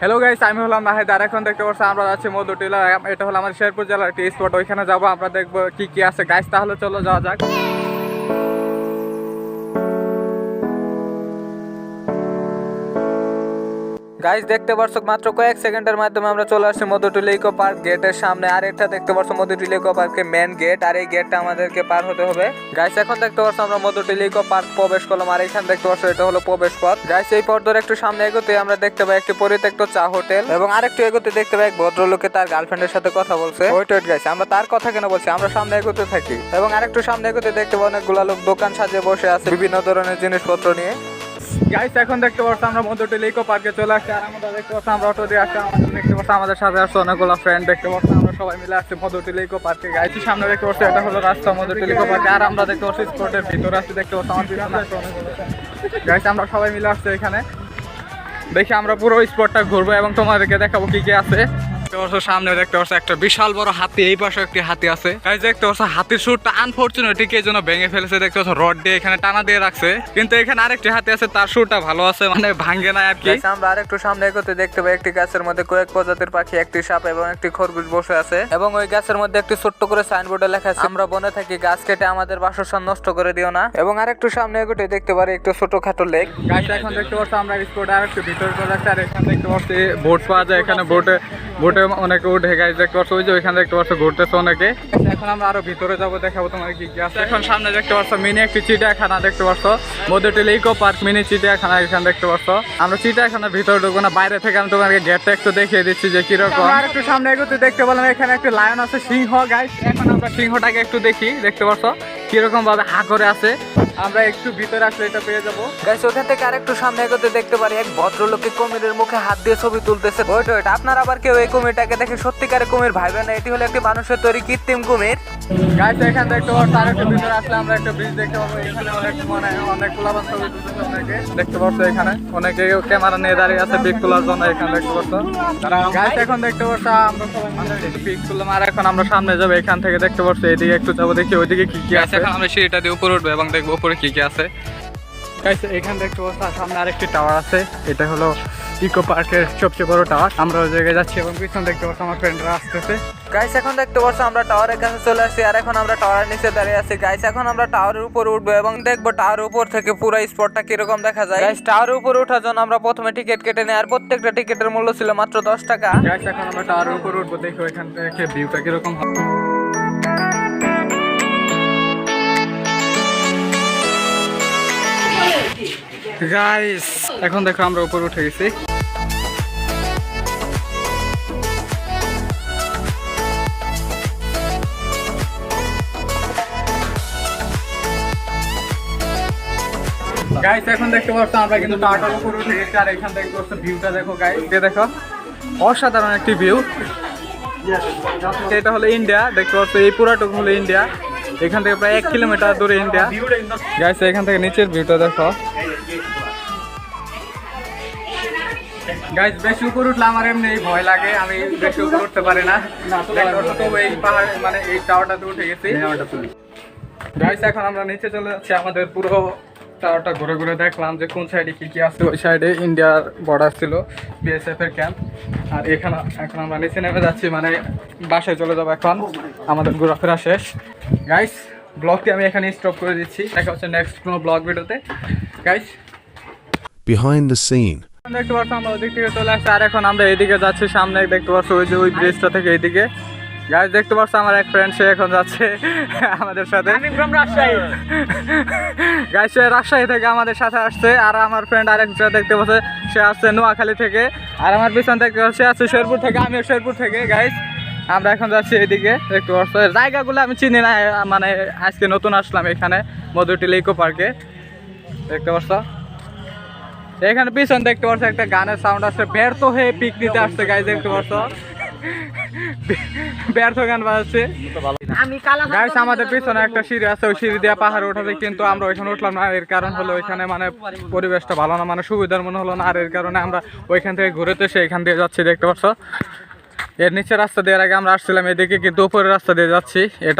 Hello guys আমি হলাম নাহে আর এখন দেখতে পাচ্ছি আমরা যাচ্ছি মধুটিলা এটা হলো আমাদের শেরপুর জেলার একটি স্পট ওইখানে যাব, আমরা দেখব কি কি আছে। গাইস তাহলে চলো যাওয়া যাক। গাইস দেখতে পারছ মাত্র কয়েক সেকেন্ডের মাধ্যমে আমরা চলে আসছি মধুটুলি ইকো পার্ক গেটের সামনে। আর একটা দেখতে পারছ মধুটুলি ইকো পার্কের মেন গেট আর এই গেটটা আমাদেরকে পার হতে হবে। গাইস এখন দেখতে পাচ্ছ আমরা মধুটুলি ইকো পার্ক প্রবেশ করলাম, আর এখানে দেখতে পাচ্ছ এটা হলো প্রবেশ পথ। গাইস এই পথ ধরে একটু সামনে এগোতে আমরা দেখতে পাই একটি পরিত্যক্ত চা হোটেল। এবং আরেকটু এগোতে দেখতে পাই এক ভদ্রলোকে তার গার্লফ্রেন্ডের সাথে কথা বলছে। ওয়েট ওয়েট গাইস আমরা তার কথা কেন বলছি? আমরা সামনে এগোতে থাকি। এবং আরেকটু সামনে এগোতে দেখতে পাই অনেকগুলা লোক দোকান সাজিয়ে বসে আছে বিভিন্ন ধরনের জিনিসপত্র নিয়ে। গাইস এখন দেখতে পাচ্ছ আমরা মধুটিল ইকো পার্কে চলে আসছি। আর আমরা দেখতে পাচ্ছি আমরা অটো দিয়ে আমাদের দেখতে পাচ্ছি আমাদের সাথে আসছে অনেকগুলো ফ্রেন্ড দেখতে পাচ্ছি আমরা সবাই মিলে আসছি মধুটিল ইকো পার্কে গাইছি সামনে দেখতে পাচ্ছি এটা হলো রাস্তা মধুটিল ইকো পার্কে আর আমরা দেখতে পাচ্ছি স্পটের ভিতরে আসছি দেখতে পাচ্ছি আমার পিছনে গাইস আমরা সবাই মিলে আসছি এখানে। দেখি আমরা পুরো স্পটটা ঘুরবো এবং তোমাদেরকে দেখাবো কি কি আছে। দেখতে পাচ্ছ সামনে দেখতে পাচ্ছ একটা বিশাল বড় হাতি এই পাশে একটি হাতি আছে। দেখতে পাচ্ছ হাতির সুরটা আনফরচুনেটলি কে জন্য ভেঙে ফেলেছে দেখতে পাচ্ছ রড দিয়ে এখানে টানা দিয়ে রাখছে। কিন্তু এখানে আরেকটি হাতি আছে তার সুরটা ভালো আছে মানে ভাঙ্গে না আর কি। আমরা আরেকটু সামনে এগোতে দেখতে পাই একটি গাছের মধ্যে কয়েক প্রজাতির পাখি একটি সাপ এবং একটি খরগোশ বসে আছে। এবং ওই গাছের মধ্যে একটি ছোট্ট করে সাইনবোর্ডে লেখা আছে আমরা বনে থাকি গাছ কেটে আমাদের বাসস্থান নষ্ট করে দিও না। এবং আরেকটু সামনে এগোতে দেখতে পারি একটু ছোটখাটো লেক গাছ এখন দেখতে পাচ্ছ আমরা স্পোর্টে আর একটু ভিতরে চলে আসছি আর এখানে দেখতে পাচ্ছি বোট পাওয়া যায় এখানে বোটে বোটে অনেকে উঠে গাছ দেখতে পাচ্ছ ওই যে ওইখানে দেখতে পাচ্ছ ঘুরতেছে অনেকে। এখন আমরা আরও ভিতরে যাব দেখাবো তোমার কি কি আছে। এখন সামনে দেখতে পাচ্ছ মিনি একটি চিড়িয়াখানা দেখতে পাচ্ছ। মধ্যে ইকো পার্ক মিনি চিড়িয়াখানা এখানে দেখতে পাচ্ছ। আমরা চিড়িয়াখানার ভিতরে ঢুকবো না বাইরে থেকে আমি তোমাকে গেটটা একটু দেখিয়ে দিচ্ছি যে কীরকম আর একটু সামনে এগোতে দেখতে পেলাম এখানে একটা লায়ন আছে সিংহ গাইস এখন আমরা সিংহটাকে একটু দেখি দেখতে পাচ্ছ? কীরকম ভাবে হা করে আছে আমরা একটু ভিতরে আসলে এটা পেয়ে যাব। গাইস ওখান থেকে আরেকটু সামনে এগোতে দেখতে পারি এক ভদ্রলোকে কুমিরের মুখে হাত দিয়ে ছবি তুলতেছে। ওইট ওইট আপনার আবার কেউ এই কুমিরটাকে দেখে সত্যিকারে কুমির ভাইবেন না? এটি হলো একটি মানুষের তৈরি কৃত্রিম কুমির। গাইস এখান একটু ভিতরে আসলে আমরা একটা ব্রিজ দেখতে পাবো। এখানে অনেক মানে অনেক পোলাবান ছবি তুলতেছে অনেকে দেখতে পাচ্ছ এখানে? অনেকে ক্যামেরা নিয়ে দাঁড়িয়ে আছে পিক তোলার জন্য এখানে দেখতে পাচ্ছ গাইস এখন দেখতে পাচ্ছ আমরা সবাই পিক তুললাম আর এখন আমরা সামনে যাব এখান থেকে দেখতে পাচ্ছ এদিকে একটু যাব দেখি ওইদিকে কি কি আছে। আমরা সিঁড়িটা দিয়ে উপরে উঠবো এবং দেখব উপরে কি কি আছে। গাইস এখানে দেখতে পাচ্ছ আর সামনে আরেকটি টাওয়ার আছে। এটা হলো ইকো পার্কের সবচেয়ে বড় টাওয়ার আমরা ওই জায়গায় যাচ্ছি এবং পিছনে দেখতে পাচ্ছ আমার ফ্রেন্ডরা আসতেছে। গাইস এখন দেখতে পাচ্ছ আমরা টাওয়ারের কাছে চলে আসছি আর এখন আমরা টাওয়ারের নিচে দাঁড়িয়ে আছি। গাইস এখন আমরা টাওয়ারের উপর উঠবো এবং দেখব টাওয়ারের উপর থেকে পুরো স্পটটা কীরকম দেখা যায়। গাইস টাওয়ারের উপর ওঠার জন্য আমরা প্রথমে টিকিট কেটে নিই আর প্রত্যেকটা টিকিটের মূল্য ছিল মাত্র দশ টাকা। গাইস এখন আমরা টাওয়ারের উপর উঠবো দেখি ওইখান থেকে ভিউটা কীরকম হবে গাইস এখন দেখো আমরা উপরে উঠে গেছি। গাইস এখন দেখতে পাচ্ছ আমরা কিন্তু টাওয়ারটার উপর উঠে গেছি, আর এখান থেকে পাচ্ছ ভিউটা দেখো গাইস দেখো, অসাধারণ একটি ভিউ এটা হলো ইন্ডিয়া দেখতে পাচ্ছ, এই পুরাটুকু হলো ইন্ডিয়া এখান থেকে প্রায় এক কিলোমিটার দূরে ইন্ডিয়া গাইস এখান থেকে নিচের ভিউটা দেখো। গাইস বেশি উপর উঠলে আমার এমনি ভয় লাগে আমি বেশি উপর উঠতে পারি না। তো এই পাহাড় মানে এই টাওয়ারটাতে উঠে গেছি। গাইস এখন আমরা নিচে চলে যাচ্ছি আমাদের পুরো টাওয়ারটা ঘুরে ঘুরে দেখলাম যে কোন সাইডে কি কি আছে। ওই সাইডে ইন্ডিয়ার বর্ডার ছিল বিএসএফ এর ক্যাম্প আর এখানে এখন আমরা নিচে নেমে যাচ্ছি মানে বাসায় চলে যাব এখন। আমাদের ঘোরাফেরা শেষ। গাইস ব্লগটি আমি এখানে স্টপ করে দিচ্ছি। দেখা হচ্ছে নেক্সট কোনো ব্লগ ভিডিওতে। Guys Behind the scene. দেখতে পাচ্ছ আমরা ওই দিক থেকে চলে আসছি। আর এখন আমরা এদিকে যাচ্ছি সামনে দেখতে পাচ্ছ ওই যে ওই ব্রিজটা থেকে এইদিকে। গাছ দেখতে পাচ্ছ আমার এক ফ্রেন্ড সে এখন যাচ্ছে আমাদের সাথে। আমি ফ্রম রাজশাহী গাছ সে রাজশাহী থেকে আমাদের সাথে আসছে আর আমার ফ্রেন্ড আরেকটা দেখতে পাচ্ছে সে আসছে নোয়াখালী থেকে। আর আমার পিছন থেকে সে আছে শেরপুর থেকে আমিও শেরপুর থেকে গাইস আমরা এখন যাচ্ছি এদিকে দেখতে পাচ্ছ জায়গাগুলো আমি চিনি না মানে আজকে নতুন আসলাম এখানে মধুটিল ইকো পার্কে। দেখতে পাচ্ছ এখানে পিছন দেখতে পাচ্ছ একটা গানের সাউন্ড আসছে। ব্যর্থ হয়ে পিক নিতে আসছে গাই দেখতে পাচ্ছ ব্যর্থ গান বাজাচ্ছে। গাইস আমাদের পিছনে একটা সিঁড়ি আছে ওই সিঁড়ি দিয়ে পাহাড়ে ওঠাতে কিন্তু আমরা ওইখানে উঠলাম না। এর কারণ হলো ওইখানে মানে পরিবেশটা ভালো না মানে সুবিধার মনে হলো না। আর এর কারণে আমরা ওইখান থেকে ঘুরেতে সেইখান দিয়ে যাচ্ছি দেখতে পাচ্ছ এর নিচে রাস্তা দেওয়ার আগে আমরা আসছিলাম এদিকে কিন্তু উপরের রাস্তা দিয়ে যাচ্ছি। এটা